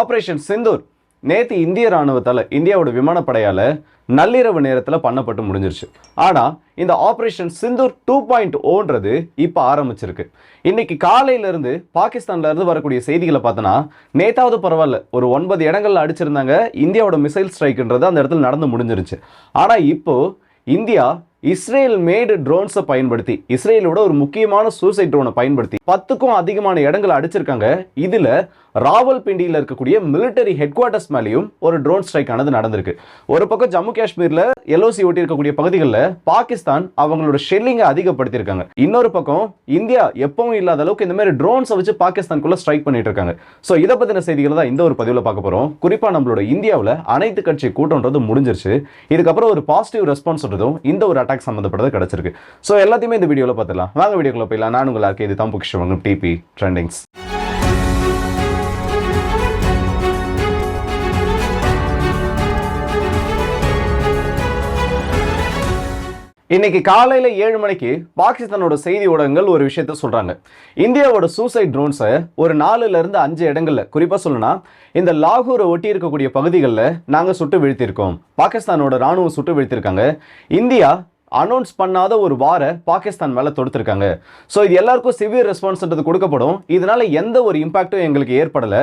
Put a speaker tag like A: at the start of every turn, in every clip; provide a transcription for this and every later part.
A: Operation Sindoor. நேற்று இந்திய ராணுவத்தால் இந்தியாவோட விமானப்படையால் நள்ளிரவு நேரத்தில் பண்ணப்பட்டு முடிஞ்சிருச்சு. ஆனால் இந்த ஆப்ரேஷன் சிந்தூர் டூ பாயிண்ட் ஓன்றது இப்போ ஆரம்பிச்சிருக்கு. இன்னைக்கு காலையிலேருந்து பாகிஸ்தான்லேருந்து வரக்கூடிய செய்திகளை பார்த்தோன்னா நேத்தாவது பரவாயில்ல ஒரு ஒன்பது இடங்கள்ல அடிச்சிருந்தாங்க இந்தியாவோட மிசைல் ஸ்ட்ரைக்குன்றது அந்த இடத்துல நடந்து முடிஞ்சிருச்சு. ஆனால் இப்போ இந்தியா இஸ்ரேல் மேடு ட்ரோன்ஸை பயன்படுத்தி இஸ்ரேலோட ஒரு முக்கியமான சூசைட் ட்ரோனை பயன்படுத்தி பத்துக்கும் அதிகமான இடங்களை அடிச்சிருக்காங்க. இதுல ராவல்பிண்டியில் இருக்கக்கூடிய மிலிட்டரி ஹெட் குவார்ட்டர்ஸ் மேலேயும் ஒரு ட்ரோன் ஸ்ட்ரைக் ஆனது நடந்திருக்கு. ஒரு பக்கம் ஜம்மு காஷ்மீரில் எல்ஓசி ஒட்டி இருக்கக்கூடிய பகுதிகளில் பாகிஸ்தான் அவங்களோட ஷெல்லிங்கை அதிகப்படுத்தியிருக்காங்க. இன்னொரு பக்கம் இந்தியா எப்பவும் இல்லாத அளவுக்கு இந்த மாதிரி ட்ரோன்ஸை வச்சு பாகிஸ்தானுக்குள்ள ஸ்ட்ரைக் பண்ணிட்டு இருக்காங்க ஸோ இதை பற்றின செய்திகளை தான் இந்த ஒரு பதிவில் பார்க்க போறோம். குறிப்பாக நம்மளோட இந்தியாவில் அனைத்து கட்சி கூட்டம்ன்றது முடிஞ்சிருச்சு. இதுக்கப்புறம் ஒரு பாசிட்டிவ் ரெஸ்பான்ஸ்ன்றதும் இந்த ஒரு அட்டாக் சம்மந்தப்பட்டது கிடைச்சிருக்கு. ஸோ எல்லாத்தையுமே இந்த வீடியோவில் பார்த்துலாம் வாங்க வீடியோக்குள்ளே போயிடலாம். நான் உங்களுக்கு இது தம்பு கிருஷ்ணவங்க டிபி ட்ரெண்டிங்ஸ் இன்னைக்கு காலையில ஏழு மணிக்கு பாகிஸ்தானோட செய்தி ஊடகங்கள் ஒரு விஷயத்த சொல்றாங்க. இந்தியாவோட சூசைட் ட்ரோன்ஸை ஒரு நாலுல இருந்து அஞ்சு இடங்கள்ல குறிப்பாக சொல்லணும்னா இந்த லாகூரை ஒட்டி இருக்கக்கூடிய பகுதிகளில் நாங்க சுட்டு வீழ்த்தியிருக்கோம். பாகிஸ்தானோட ராணுவம் சுட்டு வீழ்த்திருக்காங்க. இந்தியா அனௌன்ஸ் பண்ணாத ஒரு வாரை பாகிஸ்தான் மேலே தொடுத்திருக்காங்க. ஸோ இது எல்லாருக்கும் சிவியர் ரெஸ்பான்ஸ்ன்றது கொடுக்கப்படும். இதனால எந்த ஒரு இம்பாக்டும் எங்களுக்கு ஏற்படலை.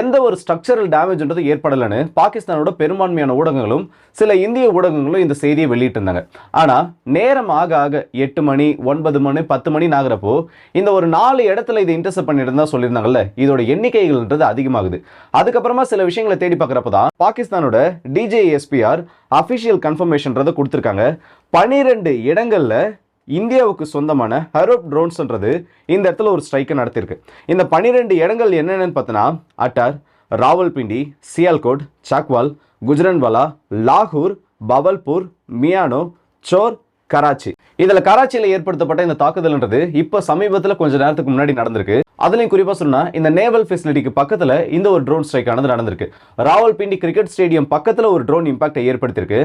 A: எந்த ஒரு ஸ்ட்ரக்சரல் டேமேஜ்ன்றது ஏற்படலைன்னு பாகிஸ்தானோட பெரும்பான்மையான ஊடகங்களும் சில இந்திய ஊடகங்களும் இந்த செய்தியை வெளியிட்டிருந்தாங்க. ஆனால் நேரம் ஆக ஆக எட்டு மணி ஒன்பது மணி பத்து மணி ஆகிறப்போ இந்த ஒரு நாலு இடத்துல இதை இன்டர்செப்ட் பண்ணியிருந்தா சொல்லியிருந்தாங்கல்ல இதோட எண்ணிக்கைகள்ன்றது அதிகமாகுது. அதுக்கப்புறமா சில விஷயங்களை தேடி பார்க்குறப்ப தான் பாகிஸ்தானோட டிஜேஎஸ்பிஆர் அஃபிஷியல் கன்ஃபர்மேஷன்றதை கொடுத்துருக்காங்க. பனிரெண்டு இடங்களில் இந்தியாவுக்கு சொந்தமான ஹரோப் ட்ரோன்ஸ்ன்றது இந்த இடத்துல ஒரு ஸ்ட்ரைக்கை நடத்தியிருக்கு. இந்த பனிரெண்டு இடங்கள் என்னென்னு பார்த்தோன்னா அட்டார் ராவல்பிண்டி சியால்கோட் சாக்வால் குஜரன்வாலா லாகூர் பவல்பூர் மியானோ சோர் கராச்சி. இதில் கராச்சியில் ஏற்படுத்தப்பட்ட இந்த தாக்குதல்ன்றது இப்போ சமீபத்தில் கொஞ்ச நேரத்துக்கு முன்னாடி நடந்திருக்கு. அதுலேயும் குறிப்பாக சொன்னால் இந்த நேவல் ஃபெசிலிட்டிக்கு பக்கத்தில் இந்த ஒரு ட்ரோன் ஸ்ட்ரைக் ஆனது நடந்திருக்கு. ராவல்பிண்டி கிரிக்கெட் ஸ்டேடியம் பக்கத்தில் ஒரு ட்ரோன் இம்பாக்டை ஏற்படுத்தியிருக்கு.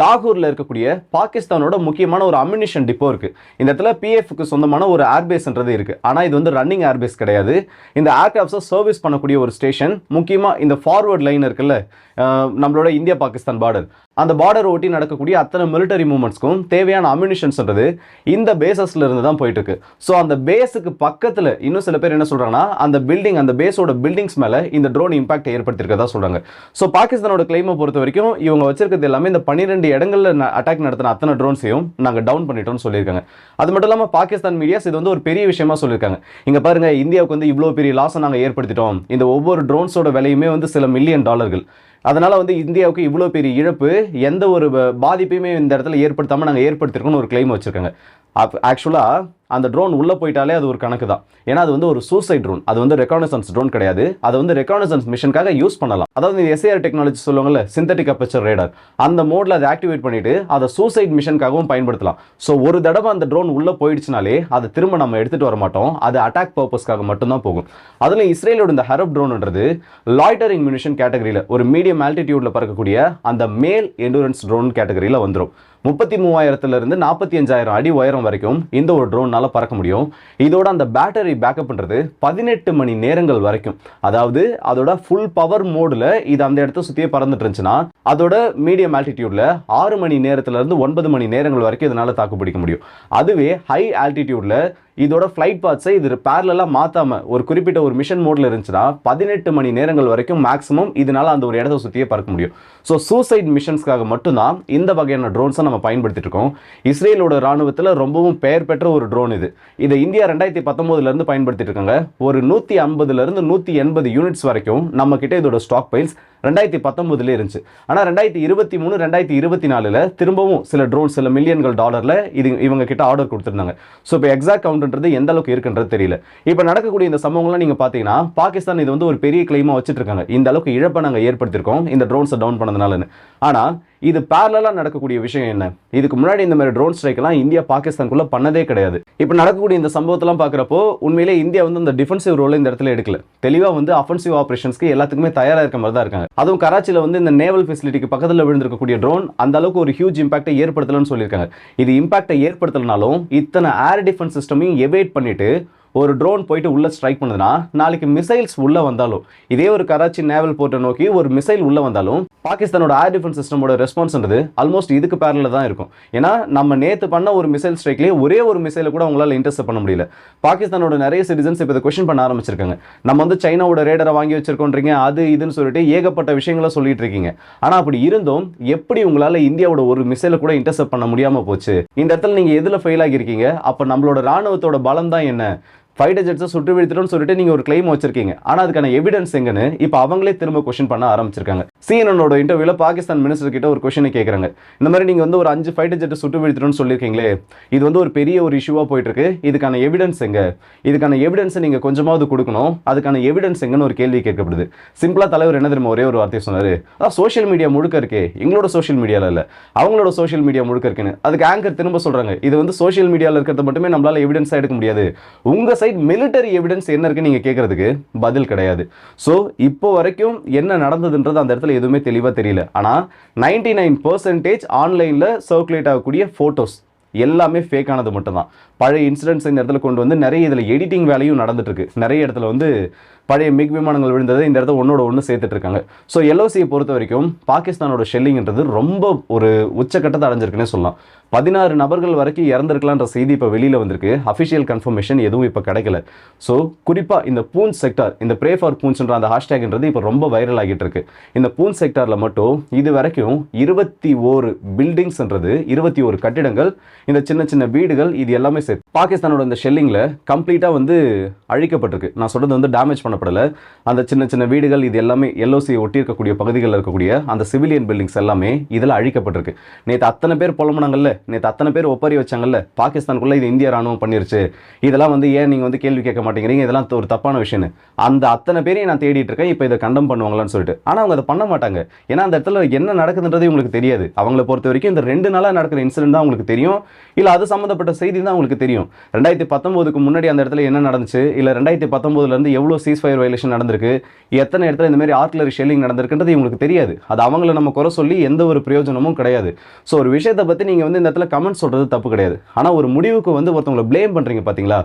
A: லாகூரில் இருக்கக்கூடிய பாகிஸ்தானோட முக்கியமான ஒரு அம்யூனிஷன் டிப்போ இருக்கு. இந்த இடத்துல பிஎஃப்க்கு சொந்தமான ஒரு ஏர்பேஸ்ன்றது இருக்கு. ஆனால் இது வந்து ரன்னிங் ஏர்பேஸ் கிடையாது. இந்த ஏர்கிராஃப்ட்ஸை சர்வீஸ் பண்ணக்கூடிய ஒரு ஸ்டேஷன் முக்கியமாக இந்த ஃபார்வர்ட் லைன் இருக்குல்ல நம்மளோட இந்தியா பாகிஸ்தான் பார்டர் அந்த பார்டர் ஒட்டி நடக்கக்கூடிய அத்தனை மிலிட்டரி மூவ்மெண்ட்ஸ்க்கும் தேவையான அம்யூனிஷன்ஸ்ன்றது இந்த பேசஸ்ல இருந்து தான் போயிட்டு இருக்கு ஸோ அந்த பேஸுக்கு பக்கத்தில் இன்னும் சில பேர் என்ன சொல்றாங்கன்னா அந்த பில்டிங் அந்த பேஸோட பில்டிங்ஸ் மேலே இந்த ட்ரோன் இம்பாக்ட் ஏற்படுத்திருக்கதா சொல்றாங்க. ஸோ பாகிஸ்தானோட கிளைமை பொறுத்த வரைக்கும் இவங்க வச்சிருக்கிறது எல்லாமே இந்த பன்னிரெண்டு இடங்களில் அட்டாக் நடத்தின அத்தனை ட்ரோன்ஸையும் நாங்கள் டவுன் பண்ணிட்டோம்னு சொல்லியிருக்காங்க. அது மட்டும் இல்லாமல் பாகிஸ்தான் மீடியாஸ் இது வந்து ஒரு பெரிய விஷயமா சொல்லியிருக்காங்க. இங்கே பாருங்க இந்தியாவுக்கு வந்து இவ்வளோ பெரிய லாஸை நாங்கள் ஏற்படுத்திட்டோம். இந்த ஒவ்வொரு ட்ரோன்ஸோட விலையுமே வந்து சில மில்லியன் டாலர்கள் அதனால் வந்து இந்தியாவுக்கு இவ்வளோ பெரிய இழப்பு எந்த ஒரு பாதிப்பையுமே இந்த இடத்துல ஏற்படுத்தாமல் நாங்கள் ஏற்படுத்திருக்கோம்னு ஒரு கிளைம் வச்சிருக்காங்க. ஆக்சுவலாக அந்த ட்ரோன் உள்ளே போயிட்டாலே அது ஒரு கணக்கு தான். ஏன்னா அது வந்து ஒரு சூசைட் ட்ரோன் அது வந்து ரெக்கானசன்ஸ் ட்ரோன் கிடையாது. அதை வந்து ரெக்கானசன்ஸ் மிஷனுக்காக யூஸ் பண்ணலாம். அதாவது இந்த எஸ்ஏஆர் டெக்னாலஜி சொல்லுவாங்கல்ல சிந்தட்டிக் அப்பச்சர் ரேடார் அந்த மோடில் அதை ஆக்டிவேட் பண்ணிட்டு அதை சூசைட் மிஷனுக்காகவும் பயன்படுத்தலாம். ஸோ ஒரு தடவை அந்த ட்ரோன் உள்ளே போயிடுச்சுனாலே அதை திரும்ப நம்ம எடுத்துகிட்டு வர மாட்டோம். அது அட்டாக் பர்பஸ்க்காக மட்டும்தான் போகும். அதில் இஸ்ரேலோட இந்த ஹரப் ட்ரோன்ன்றது லாய்டரிங் மினிஷன் கேட்டகரியில் ஒரு மீடியம் ஆல்டிடியூட்ல பறக்கக்கூடிய அந்த மேல் எண்டூரன்ஸ் ட்ரோன் கேட்டகரியில் வந்துடும் முப்பத்தி மூவாயிரத்துலேருந்து நாற்பத்தி அஞ்சாயிரம் அடி உயரம் வரைக்கும் இந்த ஒரு ட்ரோன் ட்ரோன்னால பறக்க முடியும். இதோட அந்த பேட்டரி பேக்கப்ன்றது பதினெட்டு மணி நேரங்கள் வரைக்கும். அதாவது அதோட ஃபுல் பவர் மோடில் இது அந்த இடத்த சுற்றியே பறந்துட்டு இருந்துச்சுன்னா அதோட மீடியம் ஆல்டிடியூடில் ஆறு மணி நேரத்துல இருந்து ஒன்பது மணி நேரங்கள் வரைக்கும் இதனால தாக்கு பிடிக்க முடியும். அதுவே ஹை ஆல்டிடியூடில் இதோட ஃப்ளைட் பார்ட்ஸை இது பேரலாக மாற்றாமல் ஒரு குறிப்பிட்ட ஒரு மிஷன் மோடில் இருந்துச்சுன்னா பதினெட்டு மணி நேரங்கள் வரைக்கும் மேக்ஸிமம் இதனால் அந்த ஒரு இடத்த சுற்றியே பறக்க முடியும். ஸோ சூசைட் மிஷன்ஸ்க்காக மட்டும்தான் இந்த வகையான ட்ரோன்ஸை நம்ம பயன்படுத்திட்டு இருக்கோம். இஸ்ரேலோட ராணுவத்தில் ரொம்பவும் பெயர் பெற்ற ஒரு ட்ரோன் இது. இதை இந்தியா ரெண்டாயிரத்தி பத்தொம்போதுலேருந்து பயன்படுத்திட்டு இருக்காங்க. ஒரு நூற்றி ஐம்பதுலேருந்து நூற்றி எண்பது யூனிட்ஸ் வரைக்கும் நம்மக்கிட்ட இதோட ஸ்டாக் பைல்ஸ் ரெண்டாயிரத்தி பத்தொன்பதுல இருந்துச்சு. ஆனால் ரெண்டாயிரத்தி இருபத்தி மூணு ரெண்டாயிரத்தி இருபத்தி நாலில் திரும்பவும் சில ட்ரோன் சில மில்லியன்கள் டாலரில் இது இவங்க கிட்ட ஆர்டர் கொடுத்துருந்தாங்க. ஸோ இப்போ எக்ஸாக்ட் கவுண்ட்ன்றது எந்த அளவுக்கு இருக்குன்றது தெரியல. இப்போ நடக்கக்கூடிய இந்த சம்பவங்கள்லாம் நீங்கள் பார்த்தீங்கன்னா பாகிஸ்தான் இது வந்து ஒரு பெரிய கிளைமாக வச்சுட்டு இருக்காங்க. இந்த அளவுக்கு இழப்பை நாங்கள் ஏற்படுத்தியிருக்கோம் இந்த ட்ரோன்ஸை டவுன் பண்ணதுனாலன்னு. ஆனால் இது பேரலாக நடக்கக்கூடிய விஷயம் என்ன? இதுக்கு முன்னாடி இந்த மாதிரி ட்ரோன் ஸ்ட்ரைக்லாம் இந்தியா பாகிஸ்தானுக்குள்ள பண்ணதே கிடையாது. இப்போ நடக்கக்கூடிய இந்த சம்பவத்தெல்லாம் பார்க்குறப்போ உண்மையிலே இந்தியா வந்து இந்த டிஃபென்சிவ் ரோலை இந்த இடத்துல எடுக்கல. தெளிவாக வந்து அஃபென்சிவ் ஆப்ரேஷன்ஸ்க்கு எல்லாத்துக்குமே தயாராக இருக்க மாதிரி தான் இருக்காங்க. அதுவும் கராச்சியில் வந்து இந்த நேவல் ஃபெசிலிட்டிக்கு பக்கத்தில் விழுந்திருக்கக்கூடிய ட்ரோன் அந்த அளவுக்கு ஒரு ஹியூஜ் இம்பாக்டை ஏற்படுத்தலன்னு சொல்லியிருக்காங்க. இது இம்பாக்டை ஏற்படுத்தலனாலும் இத்தனை ஏர் டிஃபென்ஸ் சிஸ்டமையும் எவேட் பண்ணிட்டு ஒரு ட்ரோன் போயிட்டு உள்ளே ஸ்ட்ரைக் பண்ணுதுன்னா நாளைக்கு மிசைல்ஸ் உள்ளே வந்தாலும் இதே ஒரு கராச்சி நேவல் போர்ட்டை நோக்கி ஒரு மிசைல் உள்ளே வந்தாலும் பாகிஸ்தானோட ஏர் டிஃபென்ஸ் சிஸ்டமோட ரெஸ்பான்ஸ்ன்றது ஆல்மோஸ்ட் இதுக்கு பேரில் தான் இருக்கும். ஏன்னா நம்ம நேற்று பண்ண ஒரு மிசைல் ஸ்ட்ரைக்லேயே ஒரே ஒரு மிசைலை கூட அவங்களால இன்டர்செப்ட் பண்ண முடியல. பாகிஸ்தானோட நிறைய சிட்டிசன்ஸ் இப்போ இதை கொஷின் பண்ண ஆரம்பிச்சிருக்காங்க. நம்ம வந்து சைனாவோட ரேடரை வாங்கி வச்சிருக்கோன்றீங்க அது இதுன்னு சொல்லிட்டு ஏகப்பட்ட விஷயங்களை சொல்லிட்டு இருக்கீங்க. ஆனால் அப்படி இருந்தும் எப்படி உங்களால் இந்தியாவோட ஒரு மிசைலை கூட இன்டர்செப்ட் பண்ண முடியாமல் போச்சு? இந்த இடத்துல நீங்கள் எதில் ஃபெயில் ஆகியிருக்கீங்க? அப்போ நம்மளோட ராணுவத்தோட பலம் தான் என்ன? ஃபைட்டர் ஜெட்ஸை சுட்டு வீழ்த்திட்டோம்னு சொல்லிட்டு நீங்க ஒரு கிளைம் வச்சிருக்கீங்க. ஆனா அதுக்கான எவிடன்ஸ் எங்கன்னு இப்போ அவங்களே திரும்ப கொஸ்டின் பண்ண ஆரம்பிச்சிருக்காங்க. சிஎன்எனோட இன்டர்வியூல பாகிஸ்தான் மினிஸ்டர் கிட்ட ஒரு கொஸ்டினை கேட்குறாங்க இந்த மாதிரி நீங்க வந்து ஒரு அஞ்சு ஃபைட்டர் ஜெட்டை சுட்டு வீழ்த்திட்டோம்னு சொல்லியிருக்கீங்களே இது வந்து ஒரு பெரிய ஒரு இஷ்யூவா போயிட்டு இருக்கு இதுக்கான எவிடன்ஸ் எங்க? இதுக்கான எவிடன்ஸை நீங்க கொஞ்சமாவது கொடுக்கணும். அதுக்கான எவிடன்ஸ் எங்கன்னு ஒரு கேள்வி கேட்கப்படுது. சிம்பிளா தலைவர் என்ன தெரியுமா ஒரே ஒரு வார்த்தையை சொன்னாரு? அதான் சோஷியல் மீடியா முழுக்க இருக்கே. எங்களோட சோஷியல் மீடியால இல்ல. அவங்களோட சோஷியல் மீடியா முழுக்க இருக்குன்னு. அதுக்கு ஆங்கர் திரும்ப சொல்றாங்க. இது வந்து சோஷியல் மீடியால இருக்கிறத மட்டுமே நம்மளால எவிடன்ஸா எடுக்க முடியாது. உங்க சைட் மிலிட்டரி எவிடன்ஸ் என்ன இருக்கு நீங்க கேட்குறதுக்கு பதில் கிடையாது. ஸோ இப்போ வரைக்கும் என்ன நடந்ததுன்றது அந்த இடத்துல எதுவுமே தெளிவா தெரியல. ஆனா நைன்டி நைன் பர்சன்டேஜ் ஆன்லைன்ல சர்க்குலேட் ஆகக்கூடிய போட்டோஸ் எல்லாமே ஃபேக் ஆனது மட்டும்தான். பழைய இன்சிடென்ட்ஸ் இந்த இடத்துல கொண்டு வந்து நிறைய இதில் எடிட்டிங் வேலையும் நடந்துட்டுருக்கு. நிறைய இடத்துல வந்து பழைய மிக் விமானங்கள் விழுந்ததை இந்த இடத்துல ஒன்னோட ஒன்று சேர்த்துட்டு இருக்காங்க ஸோ எல்ஓசியை பொறுத்த வரைக்கும் பாகிஸ்தானோட ஷெல்லிங்ன்றது ரொம்ப ஒரு உச்சக்கட்டத்தை அடைஞ்சிருக்குன்னே சொல்லலாம். பதினாறு நபர்கள் வரைக்கும் இறந்துருக்கலான்ற செய்தி இப்போ வெளியில் வந்திருக்கு. அஃபிஷியல் கன்ஃபர்மேஷன் எதுவும் இப்போ கிடைக்கல. ஸோ குறிப்பாக இந்த பூஞ்ச் செக்டார் இந்த ப்ரே ஃபார் பூன்ஸ்ன்ற அந்த ஹேஷ்டேக்ன்றது இப்போ ரொம்ப வைரல் ஆகிட்டு இருக்கு இந்த பூஞ்ச் செக்டாரில் மட்டும் இது வரைக்கும் இருபத்தி ஓரு பில்டிங்ஸ்ன்றது இருபத்தி ஒரு கட்டிடங்கள் இந்த சின்ன சின்ன வீடுகள் இது எல்லாமே சேர்த்து பாகிஸ்தானோட இந்த ஷெல்லிங்கில் கம்ப்ளீட்டாக வந்து அழிக்கப்பட்டிருக்கு. நான் சொல்கிறது வந்து டேமேஜ் பண்ணப்படலை. அந்த சின்ன சின்ன வீடுகள் இது எல்லாமே எல்ஓசி ஒட்டி இருக்கக்கூடிய பகுதிகளில் இருக்கக்கூடிய அந்த சிவிலியன் பில்டிங்ஸ் எல்லாமே இதில் அழிக்கப்பட்டிருக்கு. நேற்று அத்தனை பேர் புலம்புனாங்கல்ல நேற்று அத்தனை பேர் ஒப்பறி வச்சாங்கல்ல பாகிஸ்தானுக்குள்ளே இது இந்திய ராணுவம் பண்ணிருச்சு. இதெல்லாம் வந்து ஏன் நீங்கள் வந்து கேள்வி கேட்க மாட்டேங்கிறீங்க? இதெல்லாம் ஒரு தப்பான விஷயம்னு. அந்த அத்தனை பேரையும் நான் தேடிட்டு இருக்கேன். இப்போ இதை கண்டம் பண்ணுவாங்களான்னு சொல்லிட்டு. ஆனால் அவங்க அதை பண்ண மாட்டாங்க. ஏன்னா அந்த இடத்துல என்ன நடக்குதுன்றது உங்களுக்கு தெரியாது. அவங்கள பொறுத்த வரைக்கும் இந்த ரெண்டு நாளாக நடக்கிற இன்சிடென்ட் தான் உங்களுக்கு தெரியும். இல்லை அது சம்மந்தப்பட்ட செய்தி தான் உங்களுக்கு உங்களுக்கு தெரியும். ரெண்டாயிரத்தி பத்தொம்போதுக்கு முன்னாடி அந்த இடத்துல என்ன நடந்துச்சு? இல்லை ரெண்டாயிரத்தி பத்தொம்போதுலேருந்து எவ்வளோ சீஸ் ஃபயர் வயலேஷன் நடந்திருக்கு? எத்தனை இடத்துல இந்த மாதிரி ஆர்ட்லரி ஷெல்லிங் நடந்திருக்குன்றது இவங்களுக்கு தெரியாது. அது அவங்கள நம்ம குறை சொல்லி எந்த ஒரு பிரயோஜனமும் கிடையாது. ஸோ ஒரு விஷயத்தை பற்றி நீங்கள் வந்து இந்த இடத்துல கமெண்ட் சொல்கிறது தப்பு கிடையாது. ஆனால் ஒரு முடிவுக்கு வந்து ஒருத்தவங்களை ப்ளேம் பண்ணுறீங்க பார்த்தீங்களா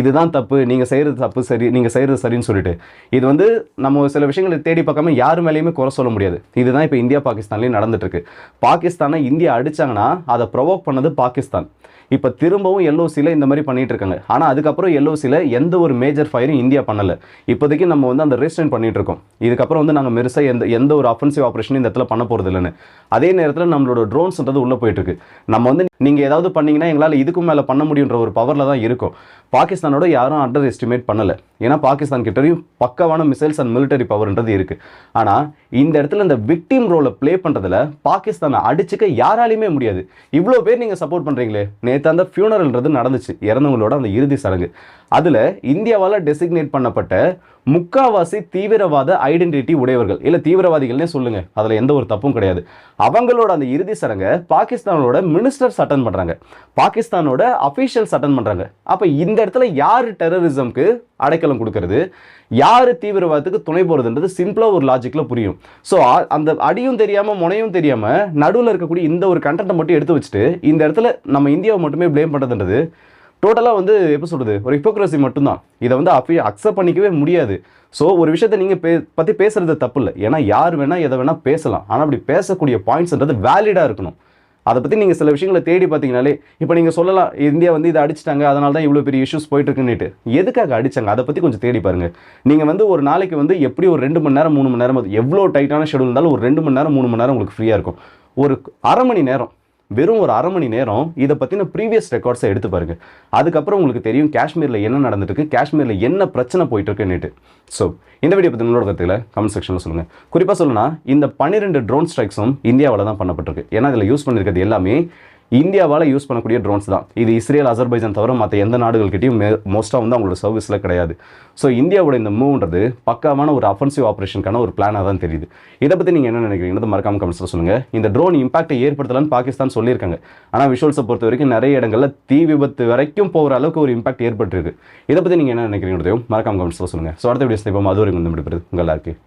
A: இதுதான் தப்பு. நீங்கள் செய்கிறது தப்பு சரி நீங்கள் செய்கிறது சரின்னு சொல்லிட்டு. இது வந்து நம்ம சில விஷயங்களை தேடி பார்க்காம யார் மேலேயுமே குறை சொல்ல முடியாது. இதுதான் இப்போ இந்தியா பாகிஸ்தான்லேயும் நடந்துட்டுருக்கு. பாகிஸ்தானை இந்தியா அடித்தாங்கன்னா அதை ப்ரொவோக் பண்ணது பாகிஸ்தான். இப்போ திரும்பவும் எல்லோ எல்ஓசியில் இந்த மாதிரி பண்ணிட்டு இருக்காங்க. ஆனால் அதுக்கப்புறம் எல்ஓசியில் எந்த ஒரு மேஜர் ஃபயரும் இந்தியா பண்ணலை. இப்போதைக்கு நம்ம வந்து அந்த ரெஸ்ட்ரெயின் பண்ணிட்டு இருக்கோம். இதுக்கப்புறம் வந்து நாங்கள் மெருசாக எந்த எந்த ஒரு அஃபென்சிவ் ஆப்ரேஷனும் இந்த இடத்துல பண்ண போகிறது இல்லைன்னு அதே நேரத்தில் நம்மளோட ட்ரோன்ஸ்ன்றது உள்ளே போயிட்டு இருக்கு. நம்ம வந்து நீங்கள் ஏதாவது பண்ணிங்கன்னா எங்களால் இதுக்கும் மேலே பண்ண முடியுன்ற ஒரு பவரில் தான் இருக்கும். பாகிஸ்தானோட யாரும் அண்டர் எஸ்டிமேட் பண்ணலை. ஏன்னா பாகிஸ்தான் கிட்டேயும் பக்கவான மிசைல்ஸ் அண்ட் மிலிட்டரி பவர்ன்றது இருக்குது ஆனால் இந்த இடத்துல இந்த விக்டிம் ரோலை ப்ளே பண்ணுறதுல பாகிஸ்தானை அடிச்சுக்க யாராலையுமே முடியாது. இவ்வளோ பேர் நீங்கள் சப்போர்ட் பண்ணுறீங்களே நேற்று அந்த ஃபியூனரல்ன்றது நடந்துச்சு. இறந்தவங்களோட அந்த இறுதி சடங்கு. அதில் இந்தியாவால் டெசிக்னேட் பண்ணப்பட்ட முக்காவாசி தீவிரவாத ஐடென்டிட்டி உடையவர்கள். இல்லை தீவிரவாதிகள்னே சொல்லுங்க. அதில் எந்த ஒரு தப்பும் கிடையாது. அவங்களோட அந்த இறுதி சடங்கை பாகிஸ்தானோட மினிஸ்டர்ஸ் அட்டன் பண்ணுறாங்க பாகிஸ்தானோட அஃபீஷியல்ஸ் அட்டன் பண்ணுறாங்க அப்போ இந்த இடத்துல யார் டெரரிசம்க்கு அடைக்கலம் கொடுக்கறது? யார் தீவிரவாதத்துக்கு துணை போகிறதுன்றது சிம்பிளாக ஒரு லாஜிக்கில் புரியும். ஸோ அந்த அடியும் தெரியாமல் முனையும் தெரியாமல் நடுவில் இருக்கக்கூடிய இந்த ஒரு கண்டென்ட்டை மட்டும் எடுத்து வச்சுட்டு இந்த இடத்துல நம்ம இந்தியாவை மட்டுமே ப்ளேம் பண்ணுறதுன்றது டோட்டலாக வந்து எப்படி சொல்கிறது ஒரு ஹிப்போக்ரஸி மட்டும்தான். இதை வந்து அப்படி அக்செப்ட் பண்ணிக்கவே முடியாது. ஸோ ஒரு விஷயத்தை நீங்கள் பே பற்றி பேசுறது தப்பு இல்லை. ஏன்னா யார் வேணால் எதை வேணால் பேசலாம். ஆனால் அப்படி பேசக்கூடிய பாயிண்ட்ஸ்ன்றது வேலிடாக இருக்கணும். அதை பற்றி நீங்கள் சில விஷயங்களை தேடி பார்த்தீங்கனாலே இப்போ நீங்கள் சொல்லலாம் இந்தியா வந்து இதை அடிச்சிட்டாங்க அதனால தான் இவ்வளோ பெரிய இஷ்யூஸ் போயிட்டுருக்குன்னுட்டு. எதுக்காக அடித்தாங்க அதை பற்றி கொஞ்சம் தேடி பாருங்கள் நீங்கள் வந்து ஒரு நாளைக்கு வந்து எப்படி ஒரு ரெண்டு மணி நேரம் மூணு மணி நேரம் எவ்வளோ டைட்டான ஷெடியூல் இருந்தாலும் ஒரு ரெண்டு மணி நேரம் மூணு மணி நேரம் உங்களுக்கு ஃப்ரீயாக இருக்கும். ஒரு அரை மணி நேரம் வெறும் ஒரு அரை மணி நேரம் இதை பற்றின ப்ரீவியஸ் ரெக்கார்ட்ஸை எடுத்து பாருங்க. அதுக்கப்புறம் உங்களுக்கு தெரியும் காஷ்மீரில் என்ன நடந்துட்டு காஷ்மீரில் என்ன பிரச்சனை போயிட்டுருக்குன்னுட்டு. ஸோ இந்த வீடியோ பற்றி உங்களோட கருத்துக்களை கமெண்ட் செக்ஷனில் சொல்லுங்கள் குறிப்பாக சொல்லணும்னா இந்த பன்னிரெண்டு ட்ரோன் ஸ்ட்ரைக்ஸும் இந்தியாவில் தான் பண்ணப்பட்டிருக்கு. ஏன்னா இதில் யூஸ் பண்ணியிருக்கிறது எல்லாமே இந்தியாவால் யூஸ் பண்ணக்கூடிய ட்ரோன்ஸ் தான். இது இஸ்ரேல் அசர்பைஜான் தவிர மற்ற எந்த நாடுகள்கிட்டையும் மோஸ்ட்டாக வந்து அவங்களோட சர்வீஸில் கிடையாது. ஸோ இந்தியாவோட இந்த மூவ்ன்றது பக்காவான ஒரு அஃபென்சிவ் ஆப்ரேஷனுக்கான ஒரு பிளானாக தான் தெரியுது. இதை பற்றி நீங்கள் என்ன நினைக்கிறீங்கன்னு மறக்காம கமெண்ட்ஸில் சொல்லுங்கள் இந்த ட்ரோன் இம்பாக்டை ஏற்படுத்தலான்னு பாகிஸ்தான் சொல்லியிருக்காங்க. ஆனால் விஷுவல்ஸை பொறுத்த வரைக்கும் நிறைய இடங்களில் தீ விபத்து வரைக்கும் போகிற அளவுக்கு ஒரு இம்பாக்ட் ஏற்பட்டிருக்கு. இதை பற்றி நீங்கள் என்ன நினைக்கிறீங்கிறதையும் மறக்காம கமெண்ட்ஸில் சொல்லுங்கள் ஸோ அடுத்த வீடியோஸ் இப்போ அது வந்து முடிப்பது உங்கள் எல்லாருக்கும்